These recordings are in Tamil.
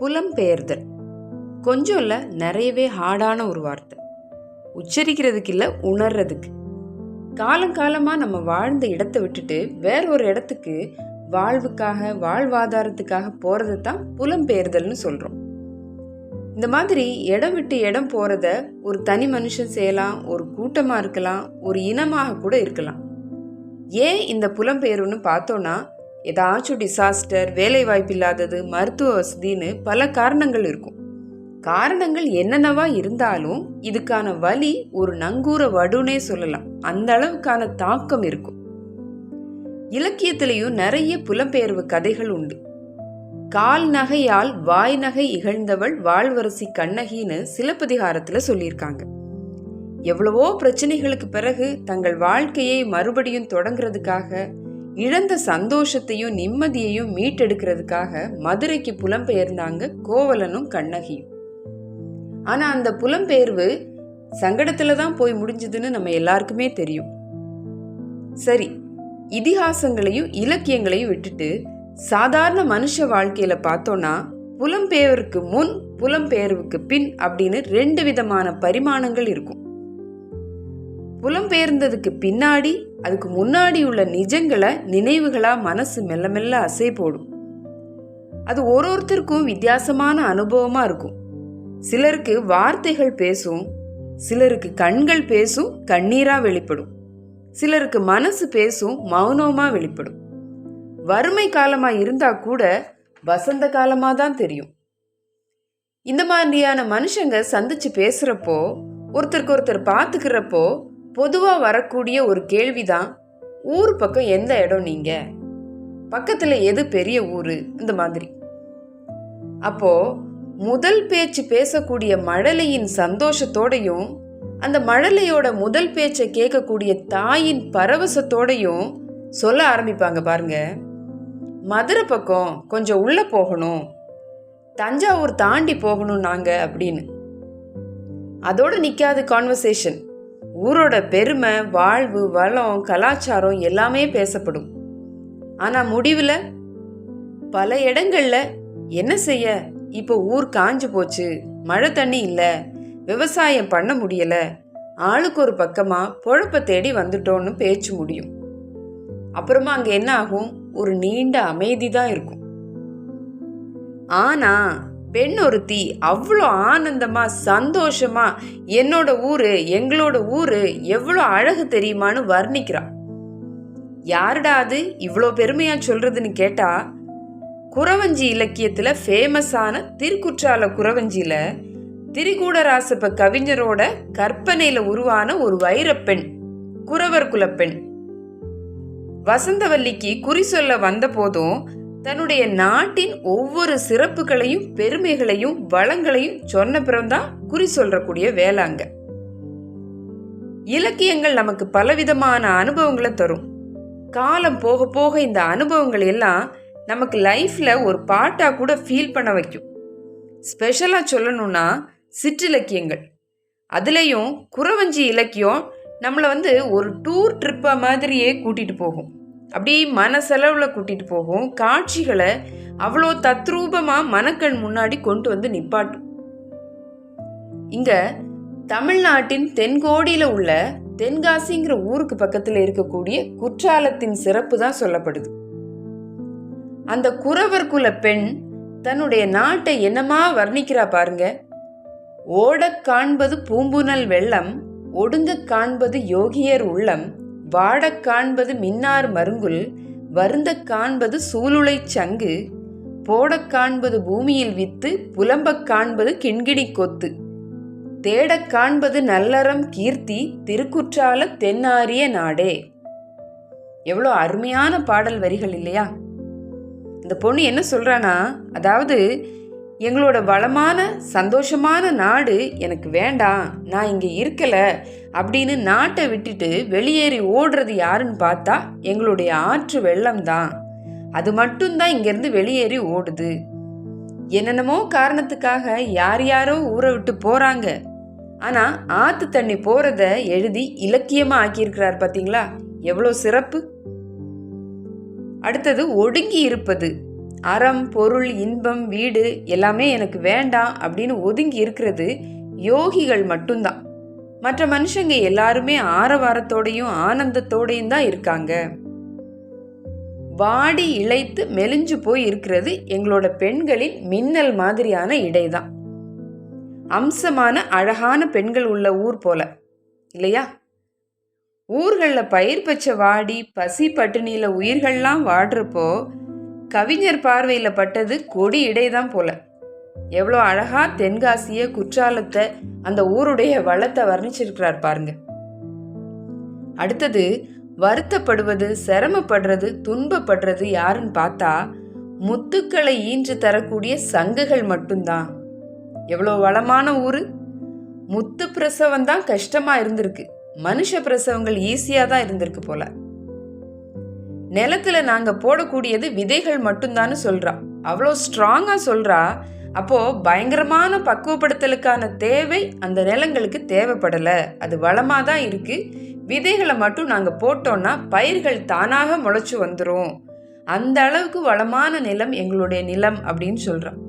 புலம்பெயர்தல். கொஞ்சம் இல்லை நிறையவே ஹார்டான ஒரு வார்த்தை. உச்சரிக்கிறதுக்கு இல்லை உணர்றதுக்கு. காலங்காலமாக நம்ம வாழ்ந்த இடத்தை விட்டுட்டு வேற ஒரு இடத்துக்கு வாழ்வுக்காக வாழ்வாதாரத்துக்காக போகிறது தான் புலம்பெயர்தல்னு சொல்கிறோம் இந்த மாதிரி இடம் விட்டு இடம் போகிறத ஒரு தனி மனுஷன் செய்யலாம் ஒரு கூட்டமாக இருக்கலாம் ஒரு இனமாக கூட இருக்கலாம். ஏன் இந்த புலம்பெயர்வுன்னு பார்த்தோன்னா ஏதாச்சும் டிசாஸ்டர் வேலை வாய்ப்பு இல்லாதது மருத்துவ வசதின்னு பல காரணங்கள் இருக்கும். காரணங்கள் என்னென்னவா இருந்தாலும் இதுக்கான வலி ஒரு நங்கூர வடுனே சொல்லலாம். அந்த அளவுக்கான தாக்கம் இருக்கும். இலக்கியத்திலையும் நிறைய புலம்பெயர்வு கதைகள் உண்டு. கால் நகையால் வாய் நகை இகழ்ந்தவள் வாழ்வரசி கண்ணகின்னு சிலப்பதிகாரத்துல சொல்லியிருக்காங்க. எவ்வளவோ பிரச்சனைகளுக்கு பிறகு தங்கள் வாழ்க்கையை மறுபடியும் தொடங்குறதுக்காக இழந்த சந்தோஷத்தையும் நிம்மதியையும் மீட்டெடுக்கிறதுக்காக மதுரைக்கு புலம்பெயர்ந்தாங்க கோவலனும் கண்ணகியும். ஆனா அந்த புலம்பெயர்வு சங்கடத்துல தான் போய் முடிஞ்சதுன்னு நம்ம எல்லாருக்குமே தெரியும். சரி இதிகாசங்களையும் இலக்கியங்களையும் விட்டுட்டு சாதாரண மனுஷ வாழ்க்கையில பார்த்தோம்னா புலம்பெயர்வுக்கு முன் புலம்பெயர்வுக்கு பின் அப்படின்னு ரெண்டு விதமான பரிமாணங்கள் இருக்கும். புலம்பெயர்ந்ததுக்கு பின்னாடி அதுக்கு முன்னாடி உள்ள நிஜங்களை நினைவுகளா மனசு மெல்ல மெல்ல அசை போடும். அது ஒரு ஒருத்தருக்கும் வித்தியாசமான அனுபவமா இருக்கும். சிலருக்கு வார்த்தைகள் பேசும் சிலருக்கு கண்கள் பேசும் கண்ணீரா வெளிப்படும். சிலருக்கு மனசு பேசும் மௌனமா வெளிப்படும். வறுமை காலமா இருந்தா கூட வசந்த காலமா தான் தெரியும். இந்த மாதிரியான மனுஷங்க சந்திச்சு பேசுறப்போ ஒருத்தருக்கு ஒருத்தர் பார்த்துக்கிறப்போ பொதுவாக வரக்கூடிய ஒரு கேள்விதான் ஊர் பக்கம் எந்த இடம் நீங்க? பக்கத்தில் எது பெரிய ஊர்? இந்த மாதிரி. அப்போ முதல் பேச்சு பேசக்கூடிய மழலையின் சந்தோஷத்தோடையும் அந்த மழலையோட முதல் பேச்சை கேட்கக்கூடிய தாயின் பரவசத்தோடையும் சொல்ல ஆரம்பிப்பாங்க பாருங்க. மதுரை பக்கம் கொஞ்சம் உள்ள போகணும். தஞ்சாவூர் தாண்டி போகணும் நாங்க அப்படின்னு. அதோட நிற்காது கான்வர்சேஷன் ஊரோட பெருமை வாழ்வு வளம் கலாச்சாரம் எல்லாமே பேசப்படும். ஆனால் முடிவில் பல இடங்களில் என்ன செய்ய? இப்போ ஊர் காஞ்சு போச்சு மழை தண்ணி இல்லை விவசாயம் பண்ண முடியலை ஆளுக்கு ஒரு பக்கமாக பொழப்பை தேடி வந்துட்டோன்னு பேச்சு முடியும். அப்புறமா அங்கே என்ன ஆகும்? ஒரு நீண்ட அமைதி தான் இருக்கும். ஆனா பெண் ஒருத்தி அவ்வளோ ஆனந்தமாக சந்தோஷமாக என்னோட ஊர் எங்களோட ஊர் எவ்வளோ அழகு தெரியுமான்னு வர்ணிக்கிறா. யாருடா அது? இவ்வளோ பெருமையாக சொல்கிறதுன்னு கேட்டால் குறவஞ்சி இலக்கியத்தில் ஃபேமஸான திருக்குற்றால குறவஞ்சியில் திரிகூடராசப்ப கவிஞரோட கற்பனையில் உருவான ஒரு வைரப்பெண் குறவர் குலப்பெண். வசந்தவல்லிக்கு குறி சொல்ல வந்த போதும் தன்னுடைய நாட்டின் ஒவ்வொரு சிறப்புகளையும் பெருமைகளையும் வளங்களையும் சொன்ன பிறந்தான் குறி சொல்றக்கூடிய வேளாங்க இலக்கியங்கள் நமக்கு பலவிதமான அனுபவங்களை தரும். காலம் போக போக இந்த அனுபவங்கள் எல்லாம் நமக்கு லைஃப்ல ஒரு பாட்டா கூட ஃபீல் பண்ண வைக்கும். ஸ்பெஷலா சொல்லணும்னா சிற்றிலக்கியங்கள். அதுலேயும் குறவஞ்சி இலக்கியம் நம்மளை வந்து ஒரு டூர் ட்ரிப்பாக மாதிரியே கூட்டிகிட்டு போகும். அப்படி மனசெலவில் கூட்டிகிட்டு போகும். காட்சிகளை அவ்வளோ தத்ரூபமாக மனக்கண் முன்னாடி கொண்டு வந்து நிப்பாட்டும். இங்கே தமிழ்நாட்டின் தென்கோடியில் உள்ள தென்காசிங்கிற ஊருக்கு பக்கத்தில் இருக்கக்கூடிய குற்றாலத்தின் சிறப்பு தான் சொல்லப்படுது. அந்த குறவர் குல பெண் தன்னுடைய நாட்டை என்னமா வர்ணிக்கிறா பாருங்க. ஓடக் காண்பது பூம்புனல் வெள்ளம் ஒடுங்க காண்பது யோகியர் உள்ளம் வாடக் காண்பது மின்னார் மருங்குல் வருந்தக் காண்பது சூளுளைச் சங்கு போடக் காண்பது பூமியில் வித்து புலம்பக் காண்பது கிண்கிணி கொத்து. தேடக் காண்பது நல்லறம் கீர்த்தி திருக்குற்றால தென்னாரிய நாடே. எவ்வளோ அருமையான பாடல் வரிகள் இல்லையா? இந்த பொண்ணு என்ன சொல்றானா? அதாவது எங்களோட வளமான சந்தோஷமான நாடு எனக்கு வேண்டாம் நான் இங்கே இருக்கலை அப்படின்னு நாட்டை விட்டுட்டு வெளியேறி ஓடுறது யாருன்னு பார்த்தா எங்களுடைய ஆற்று வெள்ளம் தான். அது மட்டும்தான் இங்கேருந்து வெளியேறி ஓடுது. என்னென்னமோ காரணத்துக்காக யார் யாரோ ஊரை விட்டு போகிறாங்க ஆனால் ஆற்று தண்ணி போகிறத எழுதி இலக்கியமாக ஆக்கியிருக்கிறார் பார்த்தீங்களா எவ்வளோ சிறப்பு. அடுத்தது ஒடுங்கி இருப்பது. அறம் பொருள் இன்பம் வீடு எல்லாமே எனக்கு வேண்டாம் அப்படின்னு ஒதுங்கி இருக்கிறது யோகிகள் மட்டும்தான். மற்ற மனுஷங்க எல்லாருமே ஆரவாரத்தோடையும் ஆனந்தத்தோடையும் தான் இருக்காங்க. வாடி இழைத்து மெலிஞ்சு போய் இருக்கிறது எங்களோட பெண்களின் மின்னல் மாதிரியான இடைதான். அம்சமான அழகான பெண்கள் உள்ள ஊர் போல. இல்லையா? ஊர்களில் பயிர் பச்சை வாடி பசி பட்டினியில் உயிர்கள்லாம் வாடுறப்போ கவிஞர் பார்வையில் பட்டது கொடி இடைதான் போல. எவ்வளோ அழகா தென்காசிய குற்றாலத்தை அந்த ஊருடைய வளத்தை வர்ணிச்சிருக்கிறார் பாருங்க. அடுத்தது வருத்தப்படுவது சிரமப்படுறது துன்பப்படுறது யாருன்னு பார்த்தா முத்துக்களை ஈன்று தரக்கூடிய சங்குகள் மட்டும்தான். எவ்வளோ வளமான ஊரு. முத்து பிரசவம் தான் கஷ்டமா இருந்திருக்கு. மனுஷ பிரசவங்கள் ஈஸியாக தான் இருந்திருக்கு போல. நிலத்துல நாங்க போடக்கூடியது விதைகள் மட்டும்தான்னு சொல்றா. அவ்வளோ ஸ்ட்ராங்கா சொல்றா. அப்போ பயங்கரமான பக்குவப்படுத்தலுக்கான தேவை அந்த நிலங்களுக்கு தேவைப்படல. அது வளமா தான் இருக்கு. விதைகளை மட்டும் நாங்க போட்டோம்னா பயிர்கள் தானாக முளைச்சு வந்துடும் அந்த அளவுக்கு வளமான நிலம் எங்களுடைய நிலம் அப்படின்னு சொல்றான்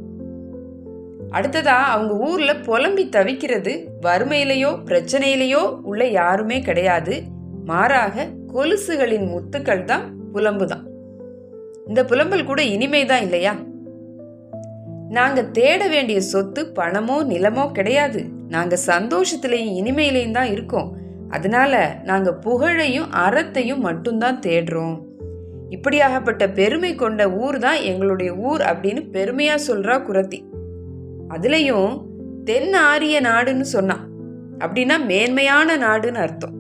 அடுத்ததா அவங்க ஊர்ல புலம்பி தவிக்கிறது வறுமையிலையோ பிரச்சனையிலையோ உள்ள யாருமே கிடையாது. மாறாக கொலுசுகளின் முத்துக்கள் தான் புலம்பு தான் இந்த புலம்பல் கூட இனிமை தான் இல்லையா? நாங்க தேட வேண்டிய சொத்து பணமோ நிலமோ கிடையாது. நாங்க சந்தோஷத்திலையும் இனிமையிலையும் தான் இருக்கோம். அதனால நாங்க புகழையும் அறத்தையும் மட்டும்தான் தேடுறோம். இப்படியாகப்பட்ட பெருமை கொண்ட ஊர் தான் எங்களுடைய ஊர் அப்படின்னு பெருமையா சொல்றா குரத்தி. அதுலயும் தென் ஆரிய நாடுன்னு சொன்னான். அப்படின்னா மேன்மையான நாடுன்னு அர்த்தம்.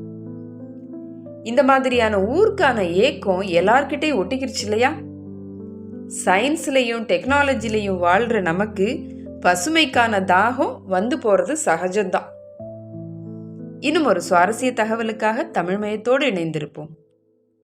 இந்த மாதிரியான ஊருக்கான ஏக்கம் எல்லார்கிட்டையும் ஒட்டிக்கிருச்சு இல்லையா? சயின்ஸ்லையும் டெக்னாலஜிலையும் வாழ்கிற நமக்கு பசுமைக்கான தாகம் வந்து போகிறது சகஜம்தான். இன்னும் ஒரு சுவாரஸ்ய தகவலுக்காக தமிழ்மயத்தோடு இணைந்திருப்போம்.